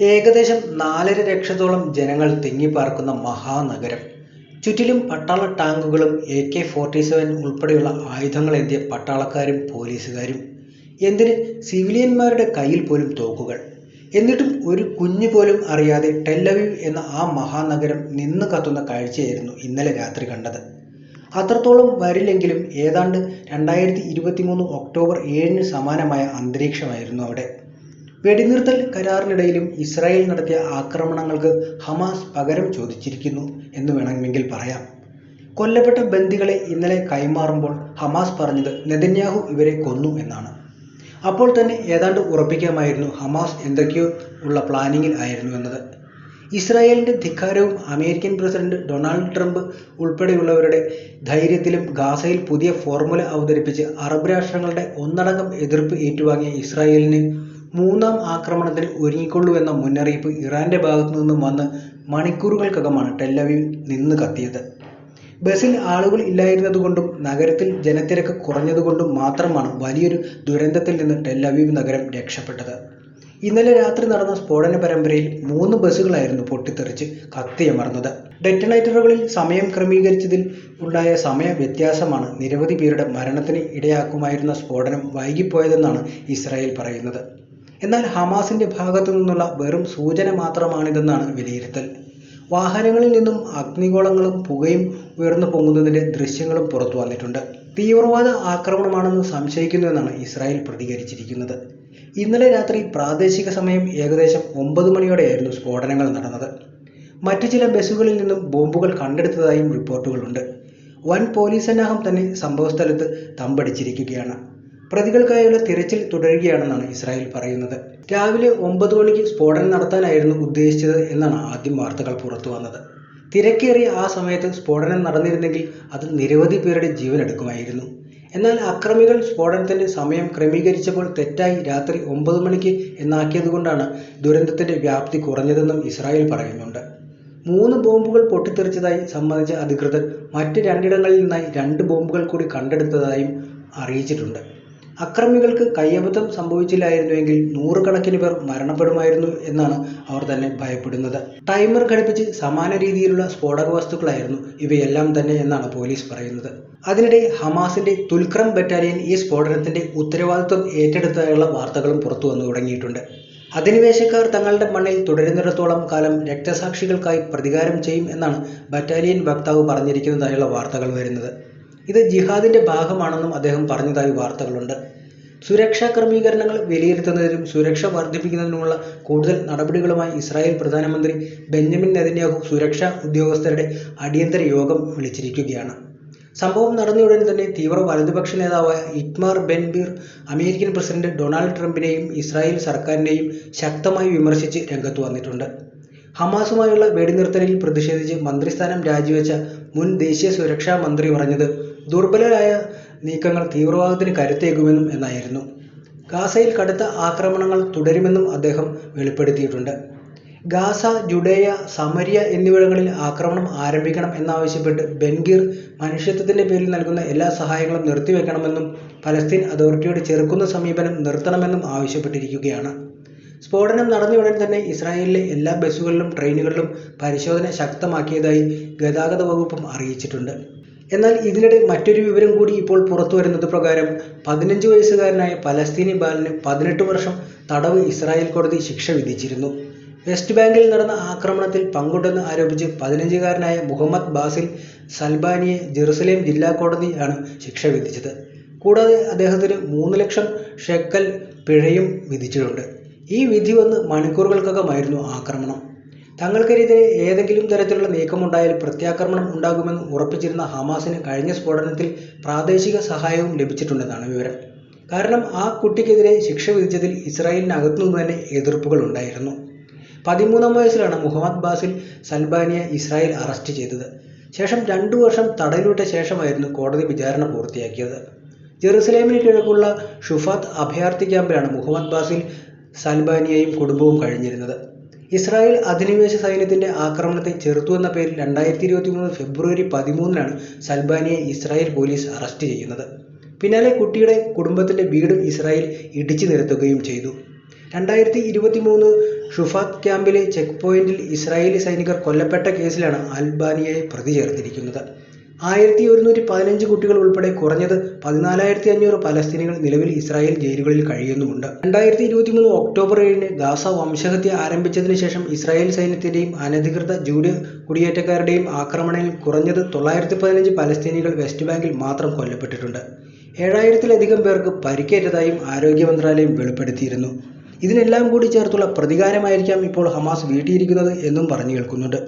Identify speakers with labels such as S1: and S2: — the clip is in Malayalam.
S1: ഏകദേശം നാലര ലക്ഷത്തോളം ജനങ്ങൾ തിങ്ങിപ്പാർക്കുന്ന മഹാനഗരം. ചുറ്റിലും പട്ടാള ടാങ്കുകളും എ കെ ഫോർട്ടി സെവൻ ഉൾപ്പെടെയുള്ള ആയുധങ്ങളേന്തിയ പട്ടാളക്കാരും പോലീസുകാരും. എന്തിന് സിവിലിയന്മാരുടെ കയ്യിൽ പോലും തോക്കുകൾ. എന്നിട്ടും ഒരു കുഞ്ഞു പോലും അറിയാതെ ടെല്ലവീവ് എന്ന ആ മഹാനഗരം നിന്ന് കത്തുന്ന കാഴ്ചയായിരുന്നു ഇന്നലെ രാത്രി കണ്ടത്. അത്രത്തോളം വരില്ലെങ്കിലും ഏതാണ്ട് രണ്ടായിരത്തി ഇരുപത്തിമൂന്ന് ഒക്ടോബർ ഏഴിന് സമാനമായ അന്തരീക്ഷമായിരുന്നു അവിടെ. വെടിനിർത്തൽ കരാറിനിടയിലും ഇസ്രായേൽ നടത്തിയ ആക്രമണങ്ങൾക്ക് ഹമാസ് പകരം ചോദിച്ചിരിക്കുന്നു എന്ന് വേണമെങ്കിൽ പറയാം. കൊല്ലപ്പെട്ട ബന്ദികളെ ഇന്നലെ കൈമാറുമ്പോൾ ഹമാസ് പറഞ്ഞത് നെതന്യാഹു ഇവരെ കൊന്നു എന്നാണ്. അപ്പോൾ തന്നെ ഏതാണ്ട് ഉറപ്പിക്കാമായിരുന്നു ഹമാസ് എന്തൊക്കെയോ ഉള്ള പ്ലാനിങ്ങിൽ ആയിരുന്നു എന്നത്. ഇസ്രായേലിന്റെ ധിക്കാരവും അമേരിക്കൻ പ്രസിഡന്റ് ഡൊണാൾഡ് ട്രംപ് ഉൾപ്പെടെയുള്ളവരുടെ ധൈര്യത്തിലും ഗാസയിൽ പുതിയ ഫോർമുല അവതരിപ്പിച്ച് അറബ് രാഷ്ട്രങ്ങളുടെ ഒന്നടങ്കം എതിർപ്പ് ഏറ്റുവാങ്ങിയ ഇസ്രായേലിന് മൂന്നാം ആക്രമണത്തിന് ഒരുങ്ങിക്കൊള്ളുവെന്ന മുന്നറിയിപ്പ് ഇറാന്റെ ഭാഗത്തു നിന്നും വന്ന് മണിക്കൂറുകൾക്കകമാണ് ടെൽഅവീവ് നിന്ന് കത്തിയത്. ബസിൽ ആളുകൾ ഇല്ലായിരുന്നതുകൊണ്ടും നഗരത്തിൽ ജനത്തിരക്ക് കുറഞ്ഞതുകൊണ്ടും മാത്രമാണ് വലിയൊരു ദുരന്തത്തിൽ നിന്ന് ടെല്ലവീവ് നഗരം രക്ഷപ്പെട്ടത്. ഇന്നലെ രാത്രി നടന്ന സ്ഫോടന പരമ്പരയിൽ മൂന്ന് ബസ്സുകളായിരുന്നു പൊട്ടിത്തെറിച്ച് കത്തിയമർന്നത്. ഡെറ്റണേറ്ററുകളിൽ സമയം ക്രമീകരിച്ചതിൽ ഉണ്ടായ സമയ വ്യത്യാസമാണ് നിരവധി പേരുടെ മരണത്തിന് ഇടയാക്കുമായിരുന്ന സ്ഫോടനം വൈകിപ്പോയതെന്നാണ് ഇസ്രായേൽ പറയുന്നത്. എന്നാൽ ഹമാസിന്റെ ഭാഗത്തു നിന്നുള്ള വെറും സൂചന മാത്രമാണിതെന്നാണ് വിലയിരുത്തൽ. വാഹനങ്ങളിൽ നിന്നും അഗ്നിഗോളങ്ങളും പുകയും ഉയർന്നു പൊങ്ങുന്നതിന്റെ ദൃശ്യങ്ങളും പുറത്തുവന്നിട്ടുണ്ട്. തീവ്രവാദ ആക്രമണമാണെന്ന് സംശയിക്കുന്നുവെന്നാണ് ഇസ്രായേൽ പ്രതികരിച്ചിരിക്കുന്നത്. ഇന്നലെ രാത്രി പ്രാദേശിക സമയം ഏകദേശം ഒമ്പത് മണിയോടെയായിരുന്നു സ്ഫോടനങ്ങൾ നടന്നത്. മറ്റു ചില ബസുകളിൽ നിന്നും ബോംബുകൾ കണ്ടെടുത്തതായും റിപ്പോർട്ടുകളുണ്ട്. വൻ പോലീസ് സന്നാഹം തന്നെ സംഭവസ്ഥലത്ത് തമ്പടിച്ചിരിക്കുകയാണ്. പ്രതികൾക്കായുള്ള തിരച്ചിൽ തുടരുകയാണെന്നാണ് ഇസ്രായേൽ പറയുന്നത്. രാവിലെ ഒമ്പത് മണിക്ക് സ്ഫോടനം നടത്താനായിരുന്നു ഉദ്ദേശിച്ചത് എന്നാണ് ആദ്യം വാർത്തകൾ പുറത്തു വന്നത് തിരക്കേറിയ ആ സമയത്ത് സ്ഫോടനം നടന്നിരുന്നെങ്കിൽ അത് നിരവധി പേരുടെ ജീവൻ എടുക്കുമായിരുന്നു എന്നാൽ അക്രമികൾ സ്ഫോടനത്തിന്റെ സമയം ക്രമീകരിച്ചപ്പോൾ തെറ്റായി രാത്രി ഒമ്പത് മണിക്ക് എന്നാക്കിയതുകൊണ്ടാണ് ദുരന്തത്തിന്റെ വ്യാപ്തി കുറഞ്ഞതെന്നും ഇസ്രായേൽ പറയുന്നുണ്ട്. മൂന്ന് ബോംബുകൾ പൊട്ടിത്തെറിച്ചതായി സംബന്ധിച്ച അധികൃതർ മറ്റ് രണ്ടിടങ്ങളിൽ നിന്നായി രണ്ട് ബോംബുകൾ കൂടി കണ്ടെടുത്തതായും അറിയിച്ചിട്ടുണ്ട്. അക്രമികൾക്ക് കൈയബദ്ധം സംഭവിച്ചില്ലായിരുന്നുവെങ്കിൽ നൂറുകണക്കിന് പേർ മരണപ്പെടുമായിരുന്നു എന്നാണ് അവർ തന്നെ ഭയപ്പെടുന്നത്. ടൈമർ ഘടിപ്പിച്ച് സമാന രീതിയിലുള്ള സ്ഫോടക വസ്തുക്കളായിരുന്നു ഇവയെല്ലാം തന്നെ എന്നാണ് പോലീസ് പറയുന്നത്. അതിനിടെ ഹമാസിന്റെ തുൽക്രം ബറ്റാലിയൻ ഈ സ്ഫോടനത്തിന്റെ ഉത്തരവാദിത്വം ഏറ്റെടുത്തതായുള്ള വാർത്തകളും പുറത്തു വന്നു തുടങ്ങിയിട്ടുണ്ട്. അധിനിവേശക്കാർ തങ്ങളുടെ മണ്ണിൽ തുടരുന്നിടത്തോളം കാലം രക്തസാക്ഷികൾക്കായി പ്രതികാരം ചെയ്യും എന്നാണ് ബറ്റാലിയൻ വക്താവ് പറഞ്ഞിരിക്കുന്നതായുള്ള വാർത്തകൾ വരുന്നത്. ഇത് ജിഹാദിന്റെ ഭാഗമാണെന്നും അദ്ദേഹം പറഞ്ഞതായി വാർത്തകളുണ്ട്. സുരക്ഷാ ക്രമീകരണങ്ങൾ വിലയിരുത്തുന്നതിനും സുരക്ഷ വർദ്ധിപ്പിക്കുന്നതിനുമുള്ള കൂടുതൽ നടപടികളുമായി ഇസ്രായേൽ പ്രധാനമന്ത്രി ബെഞ്ചമിൻ നെതന്യാഹു സുരക്ഷാ ഉദ്യോഗസ്ഥരുടെ അടിയന്തര യോഗം വിളിച്ചിരിക്കുകയാണ്. സംഭവം നടന്നയുടൻ തന്നെ തീവ്ര വലതുപക്ഷ നേതാവായ Itamar Ben Gvir American president Donald ട്രംപിനെയും Israel സർക്കാരിനെയും ശക്തമായി വിമർശിച്ച് രംഗത്ത് വന്നിട്ടുണ്ട്. ഹമാസുമായുള്ള വെടിനിർത്തലിൽ പ്രതിഷേധിച്ച് മന്ത്രിസ്ഥാനം രാജിവെച്ച മുൻ ദേശീയ സുരക്ഷാ മന്ത്രി പറഞ്ഞത് ദുർബലരായ നീക്കങ്ങൾ തീവ്രവാദത്തിന് കരുത്തേകുമെന്നും എന്നായിരുന്നു. ഗാസയിൽ കടുത്ത ആക്രമണങ്ങൾ തുടരുമെന്നും അദ്ദേഹം വെളിപ്പെടുത്തിയിട്ടുണ്ട്. ഗാസ, ജുഡേയ, സമരിയ എന്നിവിടങ്ങളിൽ ആക്രമണം ആരംഭിക്കണം എന്നാവശ്യപ്പെട്ട് ബെൻഗിർ മനുഷ്യത്വത്തിന്റെ പേരിൽ നൽകുന്ന എല്ലാ സഹായങ്ങളും നിർത്തിവെക്കണമെന്നും പലസ്തീൻ അതോറിറ്റിയോട് ചെറുക്കുന്ന സമീപനം നിർത്തണമെന്നും ആവശ്യപ്പെട്ടിരിക്കുകയാണ്. സ്ഫോടനം നടന്നയുടൻ തന്നെ ഇസ്രായേലിലെ എല്ലാ ബസുകളിലും ട്രെയിനുകളിലും പരിശോധന ശക്തമാക്കിയതായി ഗതാഗത വകുപ്പും അറിയിച്ചിട്ടുണ്ട്. എന്നാൽ ഇതിനിടെ മറ്റൊരു വിവരം കൂടി ഇപ്പോൾ പുറത്തു വരുന്നത് പ്രകാരം പതിനഞ്ച് വയസ്സുകാരനായ പലസ്തീനി ബാലന് പതിനെട്ട് വർഷം തടവ് ഇസ്രായേൽ കോടതി ശിക്ഷ വിധിച്ചിരുന്നു. വെസ്റ്റ് ബാങ്കിൽ നടന്ന ആക്രമണത്തിൽ പങ്കുണ്ടെന്ന് ആരോപിച്ച് പതിനഞ്ചുകാരനായ മുഹമ്മദ് ബാസിൽ സൽബാനിയെ ജെറുസലേം ജില്ലാ കോടതിയാണ് ശിക്ഷ വിധിച്ചത്. കൂടാതെ അദ്ദേഹത്തിന് മൂന്ന് ലക്ഷം ഷെക്കൽ പിഴയും വിധിച്ചിട്ടുണ്ട്. ഈ വിധി വന്ന് മണിക്കൂറുകൾക്കകമായിരുന്നു ആക്രമണം. തങ്ങൾക്കെതിരെ ഏതെങ്കിലും തരത്തിലുള്ള നീക്കമുണ്ടായാൽ പ്രത്യാക്രമണം ഉണ്ടാകുമെന്ന് ഉറപ്പിച്ചിരുന്ന ഹമാസിന് കഴിഞ്ഞ സ്ഫോടനത്തിൽ പ്രാദേശിക സഹായവും ലഭിച്ചിട്ടുണ്ടെന്നാണ് വിവരം. കാരണം ആ കുട്ടിക്കെതിരെ ശിക്ഷ വിധിച്ചതിൽ ഇസ്രായേലിനകത്തുനിന്ന് തന്നെ എതിർപ്പുകൾ ഉണ്ടായിരുന്നു. പതിമൂന്നാം വയസ്സിലാണ് മുഹമ്മദ് ബാസിൽ സൽബാനിയ ഇസ്രായേൽ അറസ്റ്റ് ചെയ്തത്. ശേഷം രണ്ടു വർഷം തടയിലൂട്ട ശേഷമായിരുന്നു കോടതി വിചാരണ പൂർത്തിയാക്കിയത്. ജെറുസലേമിന് കിഴക്കുള്ള ഷുഫാത്ത് അഭയാർത്ഥി ക്യാമ്പിലാണ് മുഹമ്മദ് ബാസിൽ സൽബാനിയയും കുടുംബവും കഴിഞ്ഞിരുന്നത്. ഇസ്രായേൽ അധിനിവേശ സൈന്യത്തിന്റെ ആക്രമണത്തെ ചെറുത്തു എന്ന പേരിൽ രണ്ടായിരത്തി ഇരുപത്തിമൂന്ന് ഫെബ്രുവരി പതിമൂന്നിനാണ് സൽബാനിയെ ഇസ്രായേൽ പോലീസ് അറസ്റ്റ് ചെയ്യുന്നത്. പിന്നാലെ കുട്ടിയുടെ കുടുംബത്തിന്റെ വീടും ഇസ്രായേൽ ഇടിച്ചു നിരത്തുകയും ചെയ്തു. രണ്ടായിരത്തി ഇരുപത്തി മൂന്ന് ഷുഫാത്ത് ക്യാമ്പിലെ ചെക്ക് പോയിന്റിൽ ഇസ്രായേലി സൈനികർ കൊല്ലപ്പെട്ട കേസിലാണ് അൽബാനിയയെ പ്രതി ചേർത്തിരിക്കുന്നത് ആയിരത്തി ഒരുന്നൂറ്റി പതിനഞ്ച് കുട്ടികൾ ഉൾപ്പെടെ കുറഞ്ഞത് പതിനാലായിരത്തി അഞ്ഞൂറ് പലസ്തീനികൾ നിലവിൽ ഇസ്രായേൽ ജയിലുകളിൽ കഴിയുന്നുമുണ്ട്. രണ്ടായിരത്തി ഇരുപത്തി മൂന്ന് ഒക്ടോബർ ഏഴിന് ഗാസ വംശഹത്യ ആരംഭിച്ചതിന് ശേഷം ഇസ്രായേൽ സൈന്യത്തിന്റെയും അനധികൃത ജൂഡ് കുടിയേറ്റക്കാരുടെയും ആക്രമണത്തിൽ കുറഞ്ഞത് തൊള്ളായിരത്തി പതിനഞ്ച് പലസ്തീനികൾ വെസ്റ്റ് ബാങ്കിൽ മാത്രം കൊല്ലപ്പെട്ടിട്ടുണ്ട്. ഏഴായിരത്തിലധികം പേർക്ക് പരിക്കേറ്റതായും ആരോഗ്യ മന്ത്രാലയം വെളിപ്പെടുത്തിയിരുന്നു. ഇതിനെല്ലാം കൂടി ചേർത്തുള്ള പ്രതികാരമായിരിക്കാം ഇപ്പോൾ ഹമാസ് വീട്ടിയിരിക്കുന്നത് എന്നും പറഞ്ഞു കേൾക്കുന്നുണ്ട്.